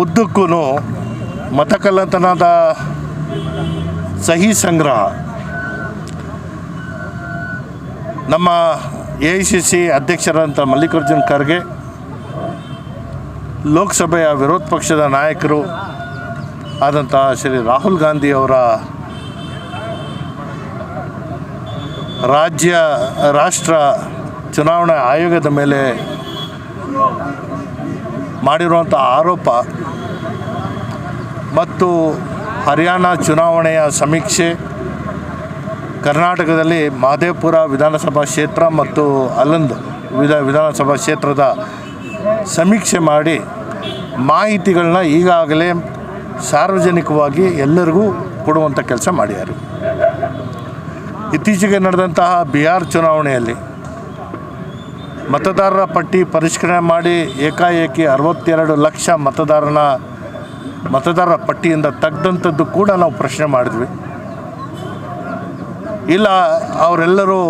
ಉದ್ದಕ್ಕೂ ಮತಕಳ್ಳತನದ ಸಹಿ ಸಂಗ್ರಹ. ನಮ್ಮ ಎ ಐ ಸಿ ಸಿ ಅಧ್ಯಕ್ಷರಾದಂಥ ಮಲ್ಲಿಕಾರ್ಜುನ್ ಖರ್ಗೆ, ಲೋಕಸಭೆಯ ವಿರೋಧ ಪಕ್ಷದ ನಾಯಕರು ಆದಂಥ ಶ್ರೀ ರಾಹುಲ್ ಗಾಂಧಿ ಅವರ ರಾಜ್ಯ, ರಾಷ್ಟ್ರ ಚುನಾವಣಾ ಆಯೋಗದ ಮೇಲೆ ಮಾಡಿರುವಂಥ ಆರೋಪ ಮತ್ತು ಹರಿಯಾಣ ಚುನಾವಣೆಯ ಸಮೀಕ್ಷೆ, ಕರ್ನಾಟಕದಲ್ಲಿ ಮಾದೇಪುರ ವಿಧಾನಸಭಾ ಕ್ಷೇತ್ರ ಮತ್ತು ಅಲಂದ್ ವಿಧ ವಿಧಾನಸಭಾ ಕ್ಷೇತ್ರದ ಸಮೀಕ್ಷೆ ಮಾಡಿ ಮಾಹಿತಿಗಳನ್ನ ಈಗಾಗಲೇ ಸಾರ್ವಜನಿಕವಾಗಿ ಎಲ್ಲರಿಗೂ ಕೊಡುವಂಥ ಕೆಲಸ ಮಾಡಿದ್ದಾರೆ. ಇತ್ತೀಚೆಗೆ ನಡೆದಂತಹ ಬಿಹಾರ್ ಚುನಾವಣೆಯಲ್ಲಿ ಮತದಾರರ ಪಟ್ಟಿ ಪರಿಷ್ಕರಣೆ ಮಾಡಿ ಏಕಾಏಕಿ ಅರವತ್ತೆರಡು ಲಕ್ಷ ಮತದಾರನ ಮತದಾರರ ಪಟ್ಟಿಯಿಂದ ತೆಗೆದಂಥದ್ದು ಕೂಡ ನಾವು ಪ್ರಶ್ನೆ ಮಾಡಿದ್ವಿ. ಇಲ್ಲ, ಅವರೆಲ್ಲರೂ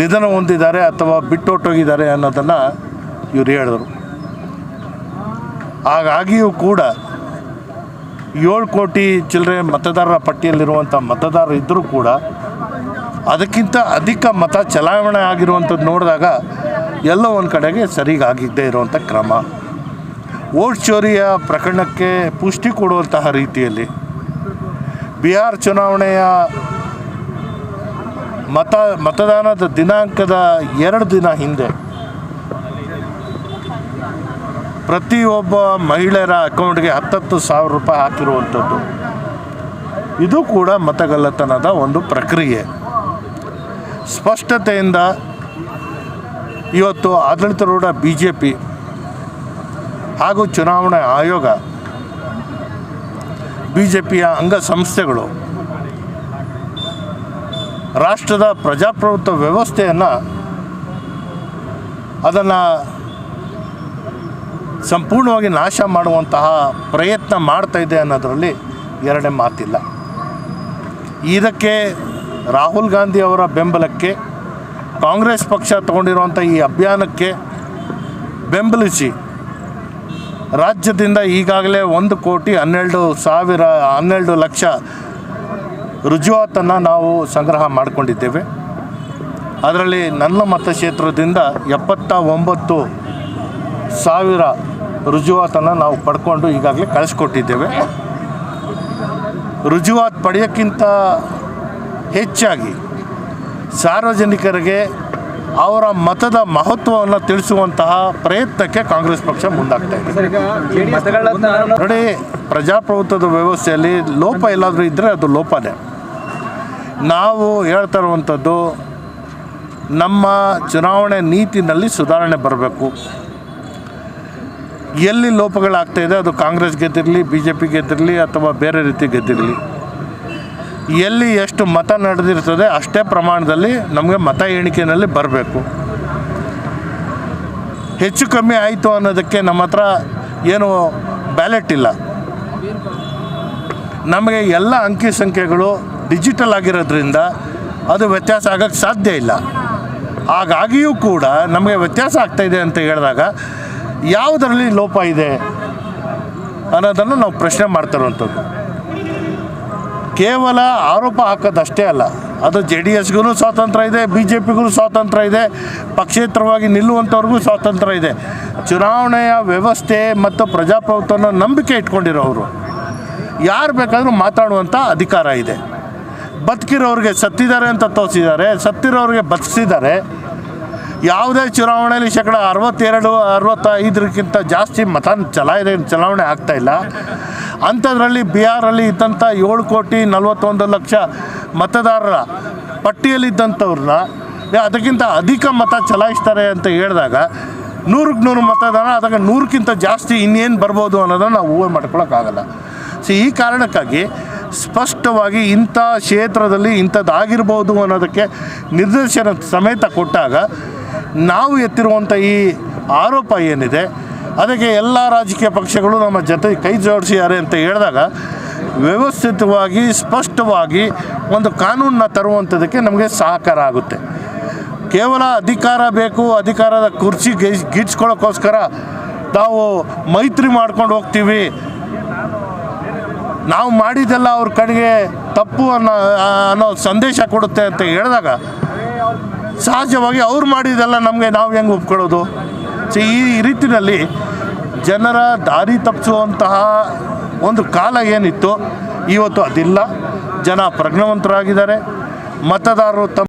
ನಿಧನ ಹೊಂದಿದ್ದಾರೆ ಅಥವಾ ಬಿಟ್ಟೊಟ್ಟೋಗಿದ್ದಾರೆ ಅನ್ನೋದನ್ನು ಇವರು ಹೇಳಿದರು. ಹಾಗಾಗಿಯೂ ಕೂಡ ಏಳು ಕೋಟಿ ಚಿಲ್ಲರೆ ಮತದಾರರ ಪಟ್ಟಿಯಲ್ಲಿರುವಂಥ ಮತದಾರರು ಇದ್ದರೂ ಕೂಡ ಅದಕ್ಕಿಂತ ಅಧಿಕ ಮತ ಚಲಾವಣೆ ಆಗಿರುವಂಥದ್ದು ನೋಡಿದಾಗ ಎಲ್ಲೋ ಒಂದು ಕಡೆಗೆ ಸರಿಗಾಗಿದ್ದೇ ಇರುವಂಥ ಕ್ರಮ. ಓಟ್ ಚೋರಿಯ ಪ್ರಕರಣಕ್ಕೆ ಪುಷ್ಟಿ ಕೊಡುವಂತಹ ರೀತಿಯಲ್ಲಿ ಬಿಹಾರ್ ಚುನಾವಣೆಯ ಮತ, ಮತದಾನದ ದಿನಾಂಕದ ಎರಡು ದಿನ ಹಿಂದೆ ಪ್ರತಿಯೊಬ್ಬ ಮಹಿಳೆಯರ ಅಕೌಂಟ್ಗೆ ಹತ್ತತ್ತು ಸಾವಿರ ರೂಪಾಯಿ ಹಾಕಿರುವಂಥದ್ದು. ಇದು ಕೂಡ ಮತಗಲ್ಲತನದ ಒಂದು ಪ್ರಕ್ರಿಯೆ. ಸ್ಪಷ್ಟತೆಯಿಂದ ಇವತ್ತು ಆಡಳಿತಾರೂಢ ಬಿ ಜೆ ಪಿ ಹಾಗೂ ಚುನಾವಣಾ ಆಯೋಗ ಬಿ ಜೆ ಪಿಯ ಅಂಗಸಂಸ್ಥೆಗಳು ರಾಷ್ಟ್ರದ ಪ್ರಜಾಪ್ರಭುತ್ವ ವ್ಯವಸ್ಥೆಯನ್ನು ಅದನ್ನು ಸಂಪೂರ್ಣವಾಗಿ ನಾಶ ಮಾಡುವಂತಹ ಪ್ರಯತ್ನ ಮಾಡ್ತಾ ಅನ್ನೋದರಲ್ಲಿ ಎರಡೇ ಮಾತಿಲ್ಲ. ಇದಕ್ಕೆ ರಾಹುಲ್ ಗಾಂಧಿ ಅವರ ಬೆಂಬಲಕ್ಕೆ ಕಾಂಗ್ರೆಸ್ ಪಕ್ಷ ತಗೊಂಡಿರುವಂಥ ಈ ಅಭಿಯಾನಕ್ಕೆ ಬೆಂಬಲಿಸಿ ರಾಜ್ಯದಿಂದ ಈಗಾಗಲೇ ಒಂದು ಕೋಟಿ ಹನ್ನೆರಡು ಸಾವಿರ, ಹನ್ನೆರಡು ಲಕ್ಷ ರುಜುವಾತನ್ನು ನಾವು ಸಂಗ್ರಹ ಮಾಡಿಕೊಂಡಿದ್ದೇವೆ. ಅದರಲ್ಲಿ ನನ್ನ ಮತಕ್ಷೇತ್ರದಿಂದ ಎಪ್ಪತ್ತ ಒಂಬತ್ತು ಸಾವಿರ ರುಜುವಾತನ್ನು ನಾವು ಪಡ್ಕೊಂಡು ಈಗಾಗಲೇ ಕಳಿಸ್ಕೊಟ್ಟಿದ್ದೇವೆ. ರುಜುವಾತ್ ಪಡೆಯೋಕ್ಕಿಂತ ಹೆಚ್ಚಾಗಿ ಸಾರ್ವಜನಿಕರಿಗೆ ಅವರ ಮತದ ಮಹತ್ವವನ್ನು ತಿಳಿಸುವಂತಹ ಪ್ರಯತ್ನಕ್ಕೆ ಕಾಂಗ್ರೆಸ್ ಪಕ್ಷ ಮುಂದಾಗ್ತಾ ಇದೆ. ನೋಡಿ ಪ್ರಜಾಪ್ರಭುತ್ವದ ವ್ಯವಸ್ಥೆಯಲ್ಲಿ ಲೋಪ ಎಲ್ಲಾದರೂ ಇದ್ದರೆ ಅದು ಲೋಪನೇ. ನಾವು ಹೇಳ್ತಾ ಇರುವಂಥದ್ದು ನಮ್ಮ ಚುನಾವಣೆ ನೀತಿನಲ್ಲಿ ಸುಧಾರಣೆ ಬರಬೇಕು. ಎಲ್ಲಿ ಲೋಪಗಳಾಗ್ತಾಯಿದೆ ಅದು ಕಾಂಗ್ರೆಸ್ ಗೆದ್ದಿರಲಿ ಬಿ ಜೆ ಪಿ ಗೆದ್ದಿರಲಿ ಅಥವಾ ಬೇರೆ ರೀತಿ ಗೆದ್ದಿರಲಿ. ಎಲ್ಲಿ ಎಷ್ಟು ಮತ ನಡೆದಿರ್ತದೆ ಅಷ್ಟೇ ಪ್ರಮಾಣದಲ್ಲಿ ನಮಗೆ ಮತ ಎಣಿಕೆಯಲ್ಲಿ ಬರಬೇಕು. ಹೆಚ್ಚು ಕಮ್ಮಿ ಆಯಿತು ಅನ್ನೋದಕ್ಕೆ ನಮ್ಮ ಹತ್ರ ಏನು ಬ್ಯಾಲೆಟ್ ಇಲ್ಲ. ನಮಗೆ ಎಲ್ಲ ಅಂಕಿ ಸಂಖ್ಯೆಗಳು ಡಿಜಿಟಲ್ ಆಗಿರೋದ್ರಿಂದ ಅದು ವ್ಯತ್ಯಾಸ ಆಗೋಕ್ಕೆ ಸಾಧ್ಯ ಇಲ್ಲ. ಹಾಗಾಗಿಯೂ ಕೂಡ ನಮಗೆ ವ್ಯತ್ಯಾಸ ಆಗ್ತಾಯಿದೆ ಅಂತ ಹೇಳಿದಾಗ ಯಾವುದರಲ್ಲಿ ಲೋಪ ಇದೆ ಅನ್ನೋದನ್ನು ನಾವು ಪ್ರಶ್ನೆ ಮಾಡ್ತಿರುವಂಥದ್ದು. ಕೇವಲ ಆರೋಪ ಹಾಕೋದಷ್ಟೇ ಅಲ್ಲ, ಅದು ಜೆ ಡಿ ಎಸ್ಗೂ ಸ್ವಾತಂತ್ರ್ಯ ಇದೆ, ಬಿ ಜೆ ಪಿಗೂ ಸ್ವಾತಂತ್ರ್ಯ ಇದೆ, ಪಕ್ಷೇತರವಾಗಿ ನಿಲ್ಲುವಂಥವ್ರಿಗೂ ಸ್ವಾತಂತ್ರ್ಯ ಇದೆ. ಚುನಾವಣೆಯ ವ್ಯವಸ್ಥೆ ಮತ್ತು ಪ್ರಜಾಪ್ರಭುತ್ವನ ನಂಬಿಕೆ ಇಟ್ಕೊಂಡಿರೋರು, ಯಾರು ಬೇಕಾದರೂ ಮಾತಾಡುವಂಥ ಅಧಿಕಾರ ಇದೆ. ಬದುಕಿರೋರಿಗೆ ಸತ್ತಿದ್ದಾರೆ ಅಂತ ತೋರಿಸಿದ್ದಾರೆ, ಸತ್ತಿರೋರಿಗೆ ಬದುಕಿಸಿದ್ದಾರೆ. ಯಾವುದೇ ಚುನಾವಣೆಯಲ್ಲಿ ಶೇಕಡ ಅರವತ್ತೆರಡು, ಅರವತ್ತೈದಕ್ಕಿಂತ ಜಾಸ್ತಿ ಮತ ಚಲಾಯಿದೆ, ಚಲಾವಣೆ ಆಗ್ತಾಯಿಲ್ಲ ಅಂಥದ್ರಲ್ಲಿ ಬಿಹಾರಲ್ಲಿ ಇದ್ದಂಥ ಏಳು ಕೋಟಿ ನಲವತ್ತೊಂದು ಲಕ್ಷ ಮತದಾರರ ಪಟ್ಟಿಯಲ್ಲಿದ್ದಂಥವ್ರನ್ನ ಅದಕ್ಕಿಂತ ಅಧಿಕ ಮತ ಚಲಾಯಿಸ್ತಾರೆ ಅಂತ ಹೇಳಿದಾಗ ನೂರಕ್ಕೆ ನೂರು ಮತದಾನ ಅದಾಗ ನೂರಕ್ಕಿಂತ ಜಾಸ್ತಿ ಇನ್ನೇನು ಬರ್ಬೋದು ಅನ್ನೋದನ್ನು ನಾವು ಊಹೆ ಮಾಡ್ಕೊಳಕ್ಕಾಗಲ್ಲ. ಸೊ, ಈ ಕಾರಣಕ್ಕಾಗಿ ಸ್ಪಷ್ಟವಾಗಿ ಇಂಥ ಕ್ಷೇತ್ರದಲ್ಲಿ ಇಂಥದ್ದಾಗಿರ್ಬೋದು ಅನ್ನೋದಕ್ಕೆ ನಿರ್ದೇಶನ ಸಮೇತ ಕೊಟ್ಟಾಗ ನಾವು ಎತ್ತಿರುವಂಥ ಈ ಆರೋಪ ಏನಿದೆ ಅದಕ್ಕೆ ಎಲ್ಲ ರಾಜಕೀಯ ಪಕ್ಷಗಳು ನಮ್ಮ ಜೊತೆ ಕೈ ಜೋಡಿಸಿದ್ದಾರೆ ಅಂತ ಹೇಳಿದಾಗ ವ್ಯವಸ್ಥಿತವಾಗಿ, ಸ್ಪಷ್ಟವಾಗಿ ಒಂದು ಕಾನೂನನ್ನ ತರುವಂಥದಕ್ಕೆ ನಮಗೆ ಸಹಕಾರ ಆಗುತ್ತೆ. ಕೇವಲ ಅಧಿಕಾರ ಬೇಕು, ಅಧಿಕಾರದ ಕುರ್ಚಿ ಗಿ- ಗಿಟ್ಸ್ಕೊಳ್ಳೋಕ್ಕೋಸ್ಕರ ನಾವು ಮೈತ್ರಿ ಮಾಡ್ಕೊಂಡು ಹೋಗ್ತೀವಿ. ನಾವು ಮಾಡಿದ್ದೆಲ್ಲ ಅವ್ರ ಕಡೆಗೆ ತಪ್ಪು ಅನ್ನೋ ಅನ್ನೋ ಸಂದೇಶ ಕೊಡುತ್ತೆ ಅಂತ ಹೇಳಿದಾಗ ಸಹಜವಾಗಿ ಅವ್ರು ಮಾಡಿದ್ದೆಲ್ಲ ನಮಗೆ ನಾವು ಹೆಂಗೆ ಒಪ್ಕೊಳ್ಳೋದು? ಸೊ ಈ ರೀತಿಯಲ್ಲಿ ಜನರ ದಾರಿ ತಪ್ಪಿಸುವಂತಹ ಒಂದು ಕಾಲ ಏನಿತ್ತು, ಇವತ್ತು ಅದಿಲ್ಲ. ಜನ ಪ್ರಜ್ಞಾವಂತರಾಗಿದ್ದಾರೆ. ಮತದಾರರು ತಮ್ಮ